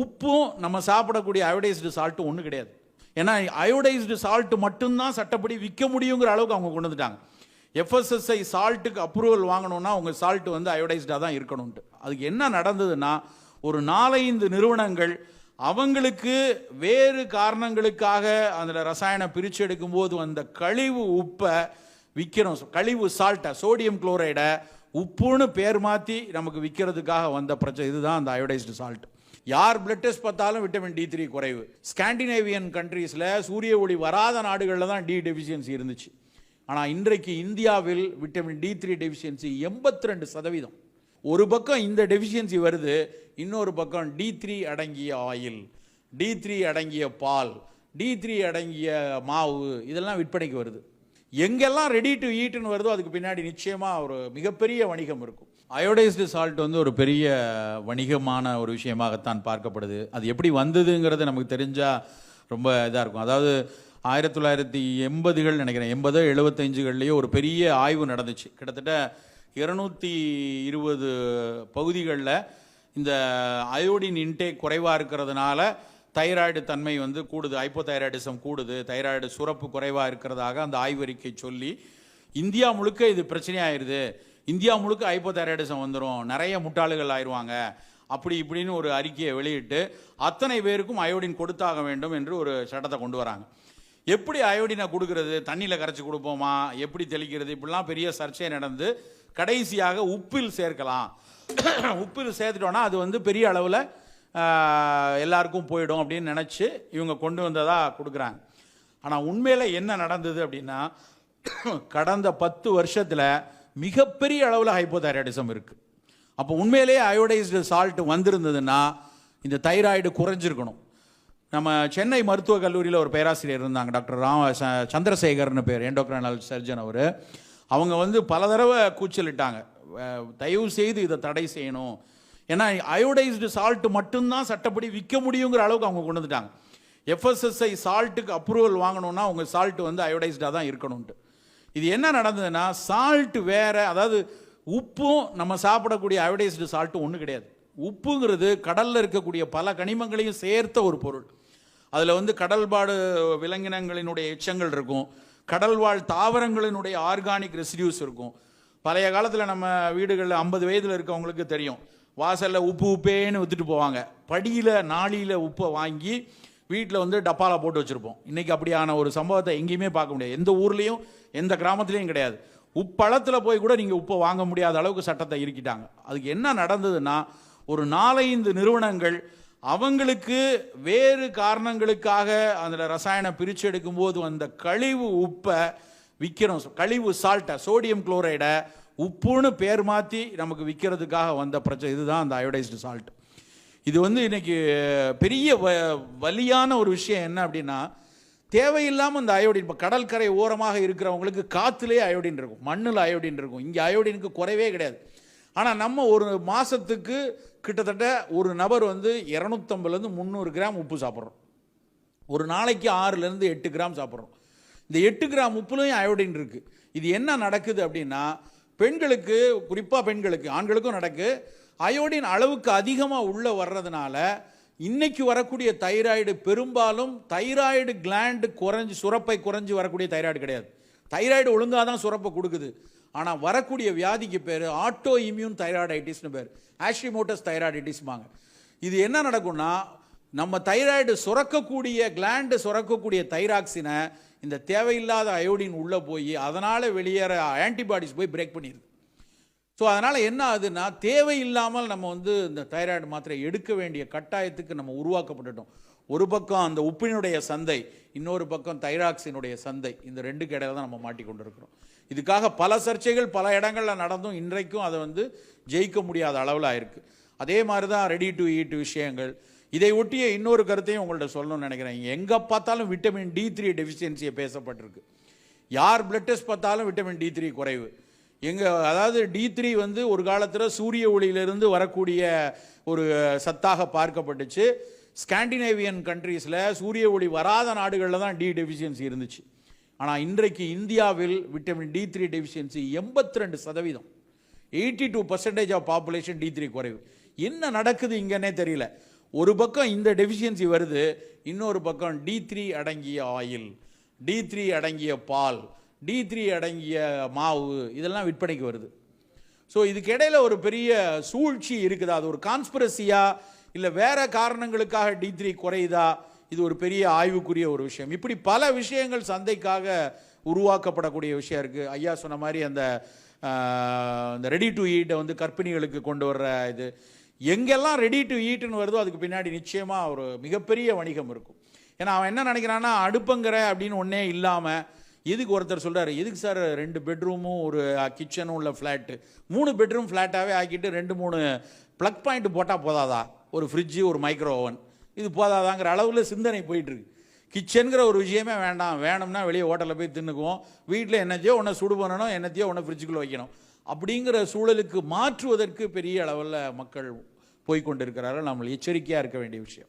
உப்பும் நம்ம சாப்பிடக்கூடிய அயோடைஸ்டு சால்ட்டும் ஒன்றும் கிடையாது. ஏன்னா அயோடைஸ்டு சால்ட் மட்டும்தான் சட்டப்படி விற்க முடியுங்கிற அளவுக்கு அவங்க கொண்டு வந்துட்டாங்க. எஃப்எஸ்எஸ்ஐ சால்ட்டுக்கு அப்ரூவல் வாங்கணும்னா உங்கள் சால்ட் வந்து அயோடைஸ்டாக தான் இருக்கணும்ட்டு. அதுக்கு என்ன நடந்ததுன்னா ஒரு நாலைந்து நிறுவனங்கள் அவங்களுக்கு வேறு காரணங்களுக்காக அதில் ரசாயனம் பிரித்து எடுக்கும்போது வந்த கழிவு உப்பை விற்கிறோம் கழிவு சால்ட்டை சோடியம் குளோரைடை உப்புன்னு பேர் மாற்றி நமக்கு விற்கிறதுக்காக வந்த பிரச்சனை. இதுதான் அந்த அயோடைஸ்டு சால்ட் யார் பிளட் டெஸ்ட் பார்த்தாலும் விட்டமின் டி த்ரீ குறைவு. ஸ்காண்டினேவியன் கண்ட்ரீஸில் சூரிய ஒளி வராத நாடுகளில் தான் டி டெஃபிஷியன்சி இருந்துச்சு. ஆனால் இன்றைக்கு இந்தியாவில் விட்டமின் டி த்ரீ டெஃபிஷியன்சி எண்பத்தி ரெண்டு சதவீதம். ஒரு பக்கம் இந்த டெஃபிஷியன்சி வருது இன்னொரு பக்கம் டி த்ரீ அடங்கிய ஆயில் டி த்ரீ அடங்கிய பால் டி த்ரீ அடங்கிய மாவு இதெல்லாம் விற்பனைக்கு வருது. எங்கெல்லாம் ரெடி டு ஈட்டுன்னு வருதோ அதுக்கு பின்னாடி நிச்சயமாக ஒரு மிகப்பெரிய வணிகம் இருக்கும். அயோடைஸ்டு சால்ட் வந்து ஒரு பெரிய வணிகமான ஒரு விஷயமாகத்தான் பார்க்கப்படுது. அது எப்படி வந்ததுங்கிறது நமக்கு தெரிஞ்சால் ரொம்ப இதாக இருக்கும். அதாவது ஆயிரத்தி தொள்ளாயிரத்தி எண்பதுகள் நினைக்கிறேன். எண்பது எழுபத்தஞ்சுகள்லேயே ஒரு பெரிய ஆய்வு நடந்துச்சு. கிட்டத்தட்ட இருநூற்றி இருபது பகுதிகளில் இந்த அயோடின் இன்டேக் குறைவாக இருக்கிறதுனால தைராய்டு தன்மை வந்து கூடுது ஹைப்போதைராய்டிசம் கூடுது தைராய்டு சுரப்பு குறைவாக இருக்கிறதாக அந்த ஆய்வறிக்கை சொல்லி இந்தியா முழுக்க இது பிரச்சனையாயிருது. இந்தியா முழுக்க ஹைப்போதைராய்டிசம் வந்துடும் நிறைய முட்டாளுகள் ஆயிடுவாங்க அப்படி இப்படின்னு ஒரு அறிக்கையை வெளியிட்டு அத்தனை பேருக்கும் அயோடின் கொடுத்தாக வேண்டும் என்று ஒரு சட்டத்தை கொண்டு வராங்க. எப்படி அயோடினை கொடுக்கறது? தண்ணியில் கரைச்சி கொடுப்போமா? எப்படி தெளிக்கிறது? இப்படிலாம் பெரிய சர்ச்சை நடந்து கடைசியாக உப்பில் சேர்க்கலாம். உப்பில் சேர்த்துட்டோன்னா அது வந்து பெரிய அளவில் எல்லாருக்கும் போயிடும் அப்படின்னு நினச்சி இவங்க கொண்டு வந்ததாக கொடுக்குறாங்க. ஆனால் உண்மையில் என்ன நடந்தது அப்படின்னா கடந்த பத்து வருஷத்தில் மிகப்பெரிய அளவில் ஹைப்போதைராய்டிசம் இருக்குது அப்போ உண்மையிலேயே அயோடைஸ்டு சால்ட் வந்திருந்ததுன்னா இந்த தைராய்டு குறைஞ்சிருக்கணும். நம்ம சென்னை மருத்துவக் கல்லூரியில் ஒரு பேராசிரியர் இருந்தாங்க டாக்டர் ராம ச- சந்திரசேகர்னு பேர் எண்டோக்ரைனல் சர்ஜன் அவர். அவங்க வந்து பல தடவை கூச்சலிட்டாங்க. தயவு செய்து இதை தடை செய்யணும். ஏன்னா அயோடைஸ்டு சால்ட் மட்டும்தான் சட்டப்படி விற்க முடியுங்கிற அளவுக்கு அவங்க கொண்டு வந்துட்டாங்க. எஃப்எஸ்எஸ்ஐ சால்ட்டுக்கு அப்ரூவல் வாங்கணும்னா உங்கள் சால்ட் வந்து அயோடைஸ்டாக தான் இருக்கணும்ன்ட்டு. இது என்ன நடந்ததுன்னா சால்ட் வேறு அதாவது உப்பும் நம்ம சாப்பிடக்கூடிய அயோடைஸ்டு சால்ட்டும் ஒன்றும் கிடையாது. உப்புங்கிறது கடலில் இருக்கக்கூடிய பல கனிமங்களையும் சேர்த்த ஒரு பொருள். அதில் வந்து கடல்பாடு விலங்கினங்களினுடைய எச்சங்கள் இருக்கும். கடல்வாழ் தாவரங்களினுடைய ஆர்கானிக் ரெசிடியூஸ் இருக்கும். பழைய காலத்தில் நம்ம வீடுகளில் ஐம்பது வயதில் இருக்கவங்களுக்கு தெரியும். வாசலில் உப்பு உப்பேன்னு வித்துட்டு போவாங்க. படியில் நாளியில் உப்பை வாங்கி வீட்டில் வந்து டப்பாவில் போட்டு வச்சுருப்போம். இன்றைக்கி அப்படியான ஒரு சம்பவத்தை எங்கேயுமே பார்க்க முடியாது. எந்த ஊர்லேயும் எந்த கிராமத்துலேயும் கிடையாது. உப்பளத்தில் போய் கூட நீங்கள் உப்பை வாங்க முடியாத அளவுக்கு சட்டத்தை இருக்கிட்டாங்க அதுக்கு என்ன நடந்ததுன்னா ஒரு நாலைந்து நிறுவனங்கள் அவங்களுக்கு வேறு காரணங்களுக்காக அதில் ரசாயனம் பிரித்து எடுக்கும்போது வந்த கழிவு உப்பை விற்கிறோம் கழிவு சால்ட்டை சோடியம் குளோரைடை உப்புன்னு பேர் மாற்றி நமக்கு விற்கிறதுக்காக வந்த பிரச்சனை. இதுதான் அந்த அயோடைஸ்டு சால்ட் இது வந்து இன்றைக்கி பெரிய வ வலியான ஒரு விஷயம் என்ன அப்படின்னா தேவையில்லாமல் இந்த அயோடின் இப்போ கடற்கரை ஓரமாக இருக்கிறவங்களுக்கு காற்றுலேயே அயோடின் இருக்கும். மண்ணில் அயோடின் இருக்கும். இங்கே அயோடினுக்கு குறைவே கிடையாது. ஆனால் நம்ம ஒரு மாதத்துக்கு கிட்டத்தட்ட ஒரு நபர் வந்து இரநூத்தம்பதுலேருந்து முந்நூறு கிராம் உப்பு சாப்பிட்றோம். ஒரு நாளைக்கு ஆறுலேருந்து எட்டு கிராம் சாப்பிட்றோம். இந்த எட்டு கிராம் உப்புலையும் அயோடின் இருக்குது இது என்ன நடக்குது அப்படின்னா பெண்களுக்கு குறிப்பாக பெண்களுக்கு ஆண்களுக்கும் நடக்கு. அயோடின் அளவுக்கு அதிகமாக உள்ளே வர்றதுனால இன்னைக்கு வரக்கூடிய தைராய்டு பெரும்பாலும் தைராய்டு கிளாண்டு குறைஞ்சு சுரப்பை குறைஞ்சி வரக்கூடிய தைராய்டு கிடையாது. தைராய்டு ஒழுங்காக தான் சுரப்பை கொடுக்குது. ஆனால் வரக்கூடிய வியாதிக்கு பேர் ஆட்டோ இம்யூன் தைராய்டைட்டிஸ்னு பேர். ஆஷ்ரிமோட்டஸ் தைராய்டைட்டிஸ்பாங்க இது என்ன நடக்கும்னா நம்ம தைராய்டு சுரக்கக்கூடிய கிளாண்டு சுரக்கக்கூடிய தைராக்சினை இந்த தேவையில்லாத அயோடின் உள்ளே போய் அதனால் வெளியேற ஆன்டிபாடிஸ் போய் பிரேக் பண்ணிடுது ஸோ அதனால் என்ன ஆகுதுன்னா தேவையில்லாமல் நம்ம வந்து இந்த தைராய்டு மாத்திரை எடுக்க வேண்டிய கட்டாயத்துக்கு நம்ம உருவாக்கப்பட்டுட்டோம். ஒரு பக்கம் அந்த உப்பினுடைய சந்தை இன்னொரு பக்கம் தைராக்சினுடைய சந்தை இந்த ரெண்டுக்கு இடையில தான் நம்ம மாட்டிக்கொண்டு இருக்கிறோம் இதுக்காக பல சர்ச்சைகள் பல இடங்களில் நடந்தும் இன்றைக்கும் அதை வந்து ஜெயிக்க முடியாத அளவில் ஆயிருக்கு. அதே மாதிரி தான் ரெடி டு ஈட் விஷயங்கள். இதை ஒட்டிய இன்னொரு கருத்தையும் உங்கள்கிட்ட சொல்லணும்னு நினைக்கிறேன். எங்கே பார்த்தாலும் விட்டமின் டி த்ரீ டெஃபிஷியன்சியை பேசப்பட்டிருக்கு. யார் பிளட் டெஸ்ட் பார்த்தாலும் விட்டமின் டி த்ரீ குறைவு. எங்கள் அதாவது டி த்ரீ வந்து ஒரு காலத்தில் சூரிய ஒளியிலிருந்து வரக்கூடிய ஒரு சத்தாக பார்க்கப்பட்டுச்சு. ஸ்காண்டினேவியன் கண்ட்ரீஸில் சூரிய ஒளி வராத நாடுகளில் தான் டி டெஃபிஷியன்சி இருந்துச்சு. ஆனால் இன்றைக்கு இந்தியாவில் விட்டமின் டி த்ரீ டெஃபிஷியன்சி எண்பத்தி ரெண்டு சதவீதம். Eighty two percentage of population D three குறைவு. என்ன நடக்குது இங்கன்னே தெரியல. ஒரு பக்கம் இந்த டெஃபிஷியன்சி வருது இன்னொரு பக்கம் டி த்ரீ அடங்கிய ஆயில் டி த்ரீ அடங்கிய பால் டி த்ரீ அடங்கிய மாவு இதெல்லாம் விற்பனைக்கு வருது. ஸோ இதுக்கிடையில் ஒரு பெரிய சூழ்ச்சி இருக்குதா? அது ஒரு கான்ஸ்பிரசியா இல்லை வேறு காரணங்களுக்காக டி த்ரீ குறையுதா? இது ஒரு பெரிய ஆய்வுக்குரிய ஒரு விஷயம். இப்படி பல விஷயங்கள் சந்தைக்காக உருவாக்கப்படக்கூடிய விஷயம் இருக்குது ஐயா சொன்ன மாதிரி அந்த இந்த ரெடி டு ஈட்டை வந்து கர்ப்பிணிகளுக்கு கொண்டு வர்ற இது எங்கெல்லாம் ரெடி டு ஈட்டுன்னு வருதோ அதுக்கு பின்னாடி நிச்சயமாக ஒரு மிகப்பெரிய வணிகம் இருக்கும். ஏன்னா அவன் என்ன நினைக்கிறான்னா அடுப்பங்கிற அப்படின்னு ஒன்றே இல்லாமல் எதுக்கு ஒருத்தர் சொல்கிறாரு எதுக்கு சார் ரெண்டு பெட்ரூமும் ஒரு கிச்சனும் உள்ள ஃப்ளாட்டு மூணு பெட்ரூம் ஃப்ளாட்டாகவே ஆக்கிட்டு ரெண்டு மூணு ப்ளக் பாயிண்ட் போட்டால் போதாதா? ஒரு ஃப்ரிட்ஜு ஒரு மைக்ரோ ஓவன் இது போதாதாங்கிற அளவில் சிந்தனை போயிட்டுருக்கு கிச்சனுங்கிற ஒரு விஷயமே வேண்டாம். வேணும்னா வெளியே ஹோட்டலில் போய் தின்னுக்குவோம். வீட்டில் என்னத்தையோ ஒன்று சுடு பண்ணணும் என்னத்தையோ ஒன்று ஃப்ரிட்ஜுக்குள்ளே வைக்கணும். அப்படிங்கிற சூழலுக்கு மாற்றுவதற்கு பெரிய அளவில் மக்கள் போய்கொண்டிருக்கிறார்கள் நம்ம எச்சரிக்கையாக இருக்க வேண்டிய விஷயம்.